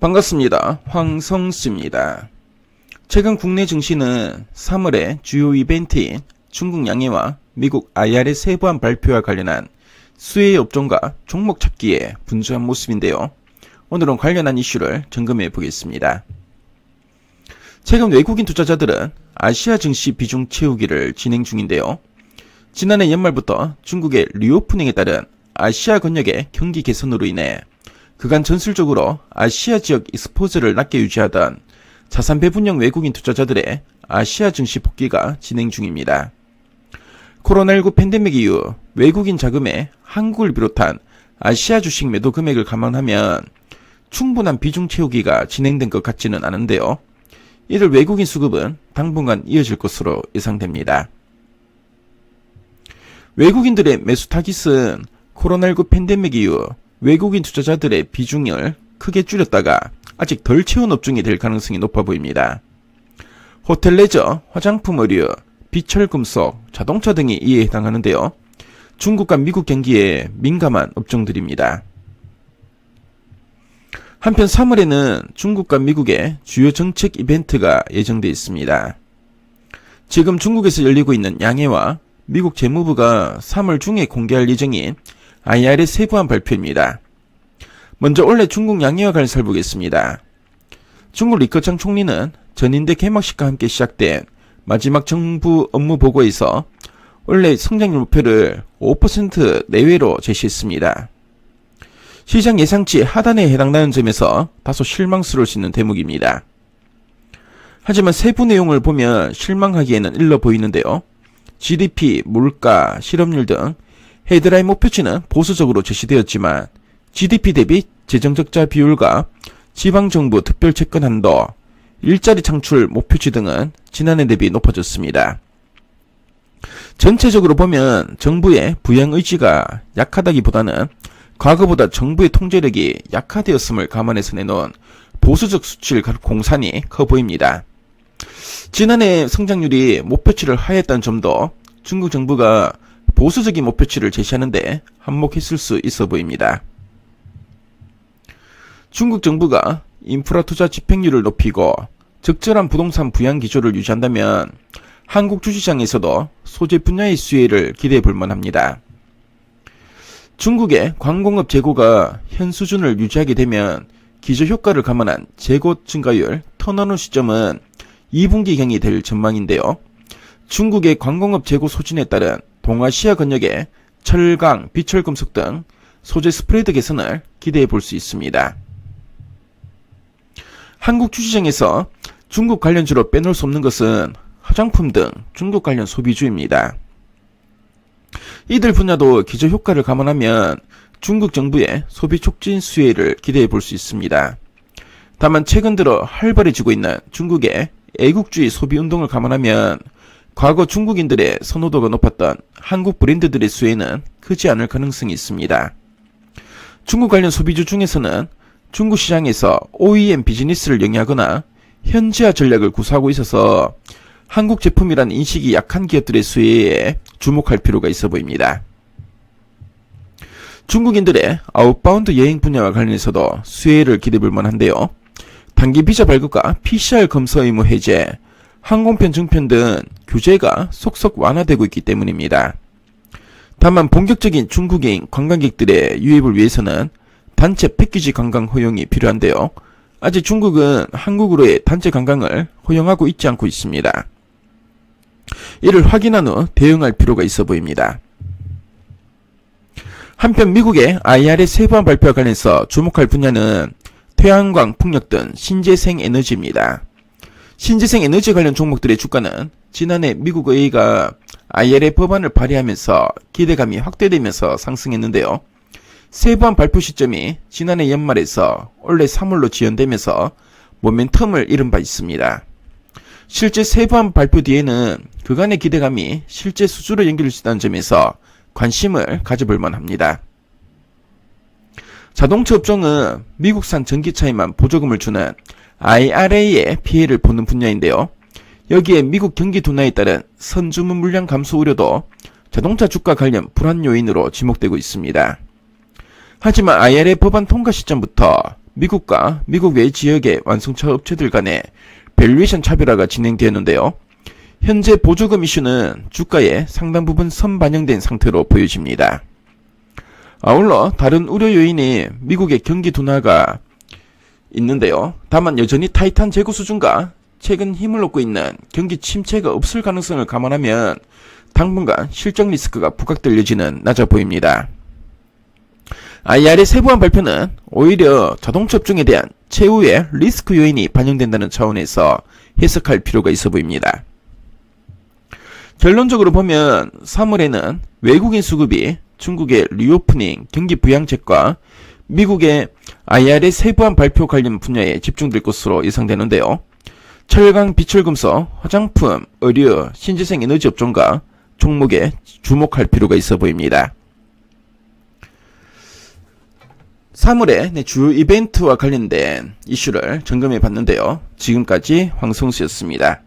반갑습니다. 황성수입니다. 최근 국내 증시는 3월에 주요 이벤트인 중국 양해와 미국 IR의 세부한 발표와 관련한 수혜의 업종과 종목 찾기에 분주한 모습인데요. 오늘은 관련한 이슈를 점검해 보겠습니다. 최근 외국인 투자자들은 아시아 증시 비중 채우기를 진행 중인데요. 지난해 연말부터 중국의 리오프닝에 따른 아시아 권역의 경기 개선으로 인해 그간 전술적으로 아시아 지역 익스포즈를 낮게 유지하던 자산 배분형 외국인 투자자들의 아시아 증시 복귀가 진행 중입니다. 코로나19 팬데믹 이후 외국인 자금의 한국을 비롯한 아시아 주식 매도 금액을 감안하면 충분한 비중 채우기가 진행된 것 같지는 않은데요. 이들 외국인 수급은 당분간 이어질 것으로 예상됩니다. 외국인들의 매수 타깃은 코로나19 팬데믹 이후 외국인 투자자들의 비중을 크게 줄였다가 아직 덜 채운 업종이 될 가능성이 높아 보입니다. 호텔 레저, 화장품 의류, 비철 금속, 자동차 등이 이에 해당하는데요. 중국과 미국 경기에 민감한 업종들입니다. 한편 3월에는 중국과 미국의 주요 정책 이벤트가 예정돼 있습니다. 지금 중국에서 열리고 있는 양해와 미국 재무부가 3월 중에 공개할 예정인 IR의 세부한 발표입니다. 먼저 올해 중국 관련 살펴보겠습니다. 중국 리커창 총리는 전인대 개막식과 함께 시작된 마지막 정부 업무 보고에서 올해 성장률 목표를 5% 내외로 제시했습니다. 시장 예상치 하단에 해당하는 점에서 다소 실망스러울 수 있는 대목입니다. 하지만 세부 내용을 보면 실망하기에는 일러 보이는데요. GDP, 물가, 실업률 등 헤드라인 목표치는 보수적으로 제시되었지만 GDP 대비 재정적자 비율과 지방정부 특별 채권 한도, 일자리 창출 목표치 등은 지난해 대비 높아졌습니다. 전체적으로 보면 정부의 부양 의지가 약하다기보다는 과거보다 정부의 통제력이 약화되었음을 감안해서 내놓은 보수적 수치를 공산이 커 보입니다. 지난해 성장률이 목표치를 하했다는 점도 중국 정부가 보수적인 목표치를 제시하는데 한몫했을 수 있어 보입니다. 중국 정부가 인프라 투자 집행률을 높이고 적절한 부동산 부양 기조를 유지한다면 한국 주시장에서도 소재 분야의 수혜를 기대해 볼 만합니다. 중국의 광공업 재고가 현 수준을 유지하게 되면 기저 효과를 감안한 재고 증가율 턴어너 시점은 2분기경이 될 전망인데요. 중국의 광공업 재고 소진에 따른 동아시아 권역의 철강, 비철금속 등 소재 스프레드 개선을 기대해 볼 수 있습니다. 한국 주시장에서 중국 관련주로 빼놓을 수 없는 것은 화장품 등 중국 관련 소비주입니다. 이들 분야도 기저 효과를 감안하면 중국 정부의 소비 촉진 수혜를 기대해 볼 수 있습니다. 다만 최근 들어 활발해지고 있는 중국의 애국주의 소비 운동을 감안하면 과거 중국인들의 선호도가 높았던 한국 브랜드들의 수혜는 크지 않을 가능성이 있습니다. 중국 관련 소비주 중에서는 중국 시장에서 OEM 비즈니스를 영위하거나 현지화 전략을 구사하고 있어서 한국 제품이란 인식이 약한 기업들의 수혜에 주목할 필요가 있어 보입니다. 중국인들의 아웃바운드 여행 분야와 관련해서도 수혜를 기대해 볼 만한데요. 단기 비자 발급과 PCR 검사 의무 해제, 항공편 증편 등 규제가 속속 완화되고 있기 때문입니다. 다만 본격적인 중국인 관광객들의 유입을 위해서는 단체 패키지 관광 허용이 필요한데요. 아직 중국은 한국으로의 단체 관광을 허용하고 있지 않고 있습니다. 이를 확인한 후 대응할 필요가 있어 보입니다. 한편 미국의 IR의 세부한 발표와 관련해서 주목할 분야는 태양광, 풍력 등 신재생 에너지입니다. 신재생 에너지 관련 종목들의 주가는 지난해 미국 의회가 IRA 법안을 발의하면서 기대감이 확대되면서 상승했는데요. 세부한 발표 시점이 지난해 연말에서 올해 3월로 지연되면서 모멘텀을 잃은 바 있습니다. 실제 세부한 발표 뒤에는 그간의 기대감이 실제 수주로 있다는 점에서 관심을 가져볼 만합니다. 자동차 업종은 미국산 전기차에만 보조금을 주는 IRA의 피해를 보는 분야인데요. 여기에 미국 경기 둔화에 따른 선주문 물량 감소 우려도 자동차 주가 관련 불안 요인으로 지목되고 있습니다. 하지만 IRA 법안 통과 시점부터 미국과 미국 외 지역의 완성차 업체들 간의 밸류에이션 차별화가 진행되었는데요. 현재 보조금 이슈는 주가에 상당 부분 선반영된 상태로 보여집니다. 아울러 다른 우려 요인이 미국의 경기 둔화가 있는데요. 다만 여전히 타이탄 재고 수준과 최근 힘을 얻고 있는 경기 침체가 없을 가능성을 감안하면 당분간 실적 리스크가 부각될 여지는 낮아 보입니다. IR의 세부한 발표는 오히려 자동차 업종에 대한 최후의 리스크 요인이 반영된다는 차원에서 해석할 필요가 있어 보입니다. 결론적으로 보면 3월에는 외국인 수급이 중국의 리오프닝 경기 부양책과 미국의 IR의 세부한 발표 관련 분야에 집중될 것으로 예상되는데요. 철강, 비철금속, 화장품, 의류, 신재생 에너지 업종과 종목에 주목할 필요가 있어 보입니다. 3월에 네, 주요 이벤트와 관련된 이슈를 점검해 봤는데요. 지금까지 황성수였습니다.